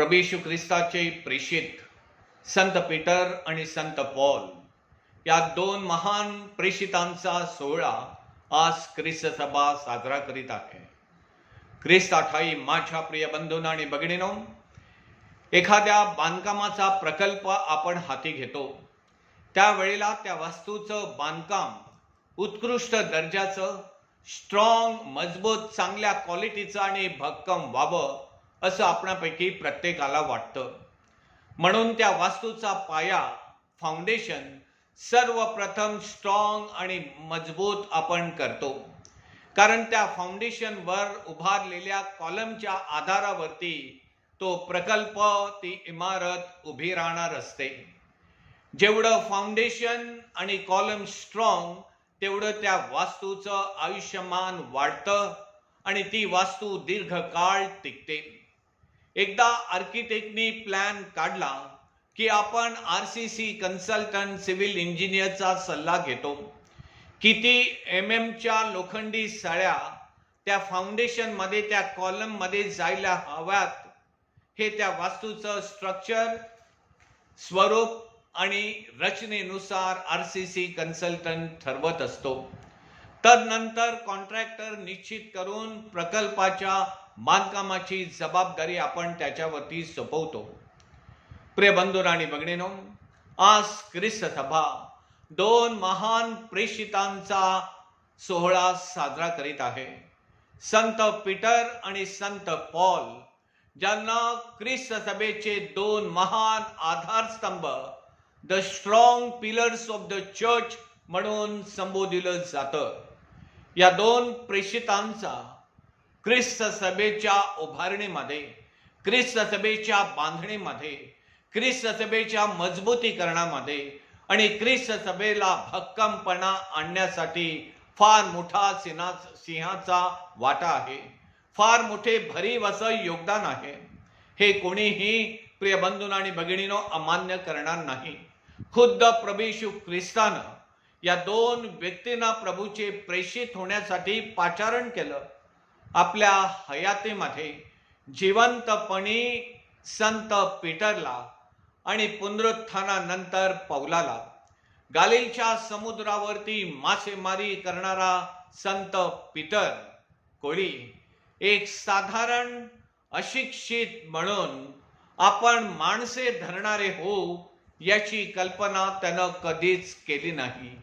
प्रभेशू ख्रिस्ताचे प्रेषित संत पीटर आणि संत पॉल या दोन महान प्रेषितांचा सोहळा आज ख्रिस्त सभा साजरा करीत आहे. ख्रिस्त ठाई माझ्या प्रिय बंधून आणि भगिनीनो एखाद्या बांधकामाचा प्रकल्प आपण हाती घेतो. त्यावेळेला त्या वस्तूचं बांधकाम उत्कृष्ट दर्जाचं स्ट्रॉंग मजबूत चांगल्या क्वालिटीचं आणि भक्कम व्हावं असं आपणापैकी प्रत्येकाला वाटतं. म्हणून त्या वास्तूचा पाया फाउंडेशन सर्वप्रथम स्ट्रॉंग आणि मजबूत आपण करतो. कारण त्या फाउंडेशनवर उभारलेल्या कॉलमच्या आधारावरती तो प्रकल्प ती इमारत उभी राहणार असते. जेवढं फाउंडेशन आणि कॉलम स्ट्रॉंग तेवढं त्या वास्तूचं आयुष्यमान वाढतं आणि ती वास्तू दीर्घकाळ टिकते. एकदा आर्किटेक्टनी प्लॅन काढला की आपण R C C consultant civil इंजिनियरचा सल्ला घेतो. किती एम एमच्या लोखंडी सळ्या त्या फाउंडेशनमध्ये त्या कॉलममध्ये जायला हव्यात हे त्या वास्तूचं स्ट्रक्चर स्वरूप आणि रचनेनुसार आर सी सी कन्सल्टंट ठरवत असतो. तदनंतर कॉन्ट्रॅक्टर निश्चित करून प्रकल्पाच्या बांधकामाची जबाबदारी आपण त्याच्यावरती सोपवतो. प्रिय बंधू आणि भगिनीनो आज ख्रिस्त सभा दोन महान प्रेषितांचा सोहळा साजरा करीत आहे. संत पीटर आणि संत पॉल ज्यांना ख्रिस्त सभेचे दोन महान आधारस्तंभ the strong pillars of the church म्हणून संबोधिलं जातं. या दोन प्रेषितांचा ख्रिस्त सभेच्या उभारणीमध्ये ख्रिस्त सभेच्या बांधणीमध्ये ख्रिस्त सभेच्या मजबूतीकरणामध्ये आणि ख्रिस्त सभेला भक्कमपणा आणण्यासाठी फार मोठा सिना सिंहाचा वाटा आहे. फार मोठे भरीव असं योगदान आहे. हे कोणीही प्रिय बंधून आणि भगिनीनो अमान्य करणार नाही. खुद्द प्रभेशू ख्रिस्तानं या दोन व्यक्तींना प्रभूचे प्रेषित होण्यासाठी पाचारण केलं. आपल्या हयातीमध्ये जिवंतपणी संत पीटरला आणि पुनरुत्थानानंतर पौलाला गालिलच्या समुद्रावरती मासेमारी करणारा संत पीटर कोळी एक साधारण अशिक्षित म्हणून आपण माणसे धरणारे हो याची कल्पना त्यानं कधीच केली नाही.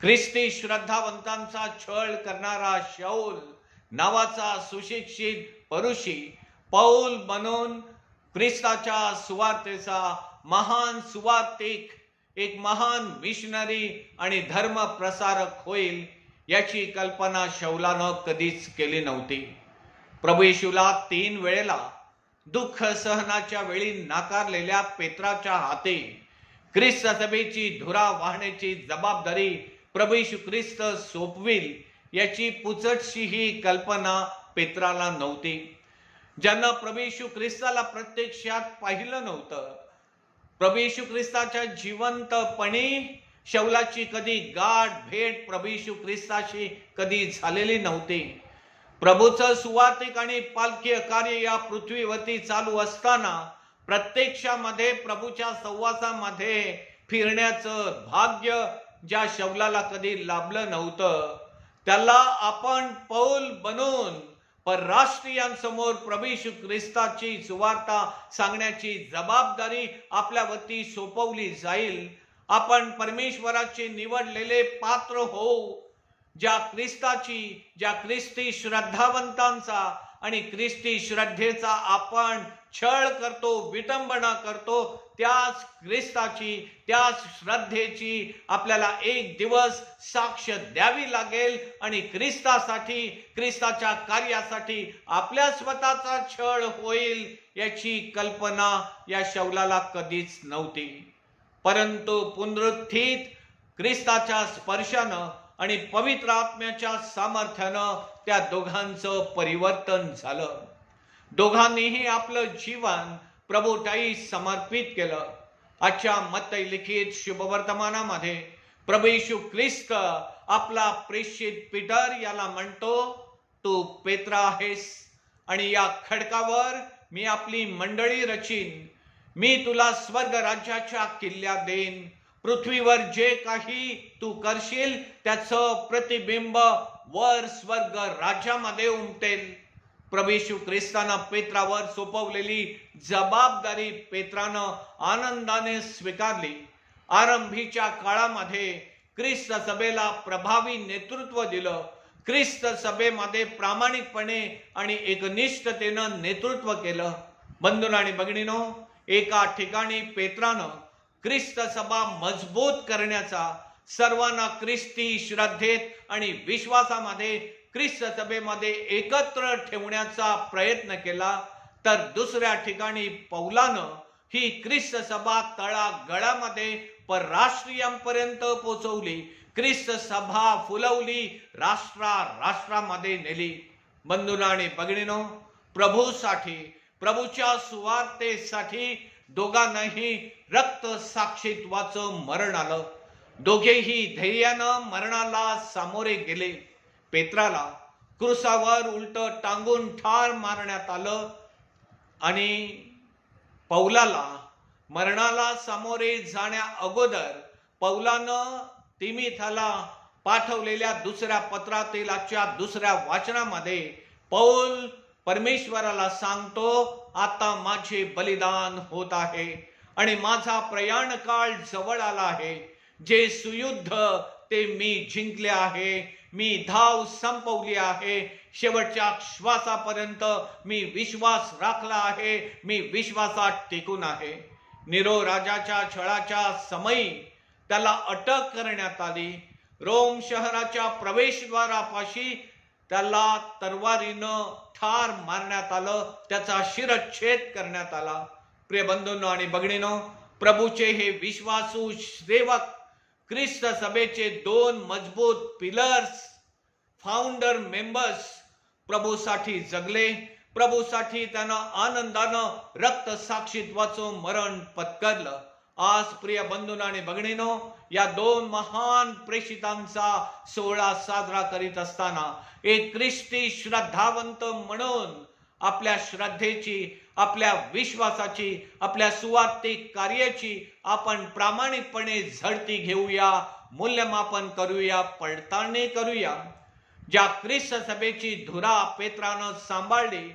ख्रिस्ती श्रद्धावंतांचा छळ करणारा शौल नावाचा सुशिक्षित परुषी पौल म्हणून ख्रिस्ताच्या सुवार्तेचा महान सुवार्तिक एक महान मिशनरी आणि धर्म प्रसारक होईल याची कल्पना शौलानं कधीच केली नव्हती. प्रभू येशूला तीन वेळेला दुःख सहनाच्या वेळी नाकारलेल्या पेत्राच्या हाती ख्रिस्त सभेची धुरा वाहण्याची जबाबदारी प्रभू येशू ख्रिस्त सोपविल. याची पुचटशी ही कल्पना पेत्राला नव्हती. ज्यांना प्रभेशू ख्रिस्ताला प्रत्यक्षात पाहिलं नव्हतं प्रभेशू ख्रिस्ताच्या जिवंतपणी शौलाची कधी गाठ भेट प्रभेशू ख्रिस्ताशी कधी झालेली नव्हती. प्रभूचं सुवातिक आणि पालकीय कार्य या पृथ्वीवरती चालू असताना प्रत्यक्षामध्ये प्रभूच्या सहवासामध्ये फिरण्याचं भाग्य ज्या शौलाला कधी लाभलं नव्हतं त्याला आपण पौल बनून परराष्ट्रीयांसमोर प्रभू ख्रिस्ताची सुवार्ता सांगण्याची जबाबदारी आपल्या वती सोपवली जाईल. आपण परमेश्वराचे निवडलेले पात्र हो ज्या ख्रिस्ताची ज्या ख्रिस्ती श्रद्धावंतांचा आणि ख्रिस्ती श्रद्धेचा आपण छळ करतो विटंबना करतो त्याच ख्रिस्ताची त्याच श्रद्धेची आपल्याला एक दिवस साक्ष द्यावी लागेल आणि ख्रिस्तासाठी ख्रिस्ताच्या कार्यासाठी आपल्या स्वतःचा छळ होईल याची कल्पना या शौलाला कधीच नव्हती. परंतु पुनरुत्थित ख्रिस्ताच्या स्पर्शानं आणि पवित्र आत्म्याच्या सामर्थ्यानं त्या दोघांचं परिवर्तन झालं. दोघांनीही आपलं जीवन प्रभूताई समर्पित केलं. आजच्या मत लिखित शुभवर्तमानामध्ये प्रभू येशू ख्रिस्त आपला प्रेषित पीटर याला म्हणतो तू पेत्रा आहेस आणि या खडकावर मी आपली मंडळी रचीन. मी तुला स्वर्ग राज्याच्या किल्ल्या देईन. पृथ्वीवर जे काही तू करशील त्याचं प्रतिबिंब वर स्वर्ग राज्यामध्ये उमटेल. प्रभेशू ख्रिस्तानं पेत्रावर सोपवलेली जबाबदारी पेत्रानं आनंदाने स्वीकारली. आरंभीच्या काळामध्ये ख्रिस्त सभेला प्रभावी नेतृत्व दिलं. ख्रिस्त सभेमध्ये प्रामाणिकपणे आणि एकनिष्ठतेनं नेतृत्व केलं. बंधून आणि भगिनीनो एका ठिकाणी पेत्रानं ख्रिस्त सभा मजबूत करण्याचा सर्वांना ख्रिस्ती श्रद्धेत आणि विश्वासामध्ये ख्रिस्त सभेमध्ये एकत्र ठेवण्याचा प्रयत्न केला तर दुसऱ्या ठिकाणी पौलानं ही ख्रिस्त सभा तळागळामध्ये परराष्ट्रीयांपर्यंत पोचवली. ख्रिस्त सभा फुलवली राष्ट्रा राष्ट्रामध्ये नेली. बंधूना आणि भगिनीनो प्रभूसाठी प्रभूच्या सुवार्तेसाठी दोघांनाही रक्त साक्षीत्वाचं मरण आलं. दोघेही धैर्यानं मरणाला सामोरे गेले. पेत्राला क्रुसावर उलट टांगून ठार मारण्यात आलं आणि पौलाला मरणाला सामोरे जाण्या अगोदर पौलानं तिमिथाला पाठवलेल्या दुसऱ्या पत्रातील आजच्या दुसऱ्या वाचनामध्ये पौल परमेश्वराला सांगतो आता माझे बलिदान होत आहे आणि माझा प्रयाण काळ जवळ आला आहे. जे सुयुद्ध ते मी जिंकले आहे. मी धाव संपवली आहे. शेवटच्या श्वासापर्यंत मी विश्वास राखला आहे. मी विश्वासात टिकून आहे. निरो राजाच्या छळाच्या समयी त्याला अटक करण्यात आली. रोम शहराच्या प्रवेशद्वारापाशी त्याला तरवारीनं ठार मारण्यात आलं. त्याचा शिरच्छेद करण्यात आला. प्रिय बंधूंनो आणि बघणीनो प्रभूचे हे विश्वासू सेवक ख्रिस्त सभेचे दोन मजबूत पिलर्स फाउंडर मेंबर्स प्रभूसाठी जगले. प्रभूसाठी त्यानं आनंदानं रक्त साक्षीत्वाचं मरण पत्करलं. आज प्रिय बंधून आणि बघणीनो या दोन महान प्रेषितांचा सोहळा साजरा करीत असताना एक ख्रिस्ती श्रद्धावंत म्हणून आपल्या श्रद्धेची आपल्या विश्वासाची आपल्या सुवार्थिक कार्याची आपण प्रामाणिकपणे झडती घेऊया मूल्यमापन करूया पडताळणी करूया. ज्या ख्रिस्त सभेची धुरा पेत्रानं सांभाळली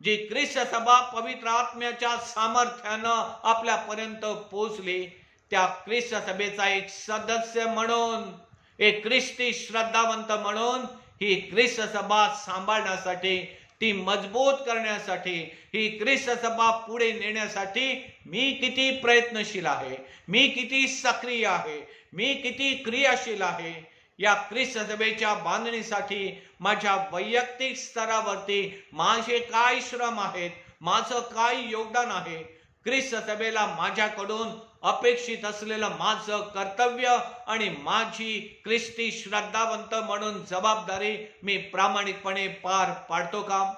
जी ख्रिस्त सभा पवित्र आत्म्याच्या सामर्थ्यानं आपल्यापर्यंत पोहोचली त्या ख्रिस्त सभेचा एक सदस्य म्हणून एक ख्रिस्ती श्रद्धावंत म्हणून ही ख्रिस्त सभा सांभाळण्यासाठी ती मजबूत करण्यासाठी ही ख्रिस्त सभा पुढे नेण्यासाठी मी किती प्रयत्नशील आहे मी किती सक्रिय आहे मी किती क्रियाशील आहे या ख्रिस्त सभेच्या बांधणीसाठी माझ्या वैयक्तिक स्तरावरती माझे काय श्रम आहेत माझं काय योगदान आहे ख्रिस्त सभेला माझ्याकडून अपेक्षित असलेलं माझं कर्तव्य आणि माझी ख्रिस्ती श्रद्धावंत म्हणून जबाबदारी मी प्रामाणिकपणे पार पाडतो का?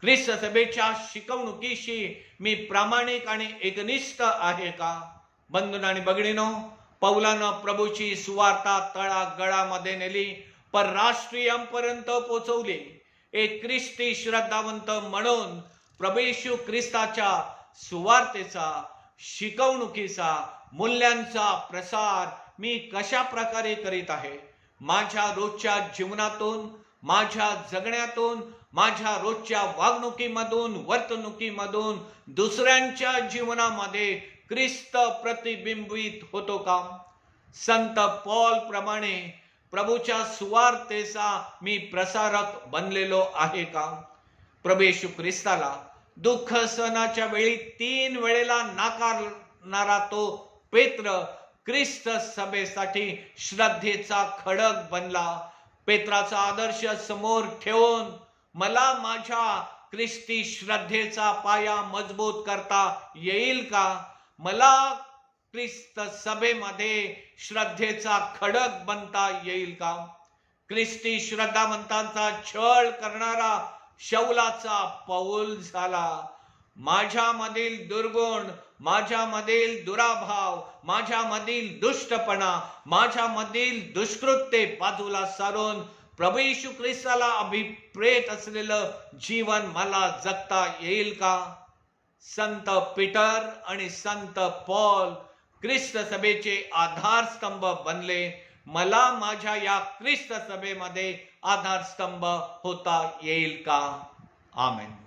ख्रिस्त सभेच्या शिकवणुकीशी मी प्रामाणिक आणि एकनिष्ठ आहे का? बंधून आणि बगडीनो पौलानं प्रभूची सुवार्ता तळागळामध्ये नेली परराष्ट्रीयांपर्यंत पोचवली. एक ख्रिस्ती श्रद्धावंत म्हणून प्रभेशू ख्रिस्ताच्या सुवार्तेचा शिकवणुकीचा मूल्यांचा प्रसार मी कशा प्रकारे करीत आहे? माझ्या रोजच्या जीवनातून माझ्या जगण्यातून माझ्या रोजच्या वागणुकीमधून वर्तणुकीमधून दुसऱ्यांच्या जीवनामध्ये ख्रिस्त प्रतिबिंबित होतो का? संत पॉल प्रमाणे प्रभूच्या सुवार्तेचा मी प्रसारक बनलेलो आहे का? प्रभेशू ख्रिस्ताला दुःख सणाच्या वेळी तीन वेळेला नाकारणारा तो पेत्र ख्रिस्त सभेसाठी श्रद्धेचा खडक बनला. पेत्राचा आदर्श समोर ठेवून मला माझ्या ख्रिस्ती श्रद्धेचा पाया मजबूत करता येईल का? मला ख्रिस्त सभेमध्ये श्रद्धेचा खडक बनता येईल का? ख्रिस्ती श्रद्धावंतांचा छळ करणारा शौलाचा पौल झाला. माझ्यामधील दुर्गुण माझ्यामधील दुराभाव माझ्यामधील दुष्टपणा माझ्यामधील दुष्कृत्ये बाजूला सारून प्रभू येशू ख्रिस्ताला अभिप्रेत असलेलं जीवन मला जगता येईल का? संत पीटर आणि संत पॉल ख्रिस्त सभेचे आधारस्तंभ बनले. मला माझ्या या ख्रिस्त सभेमध्ये आधारस्तंभ होता येईल का? आमेन.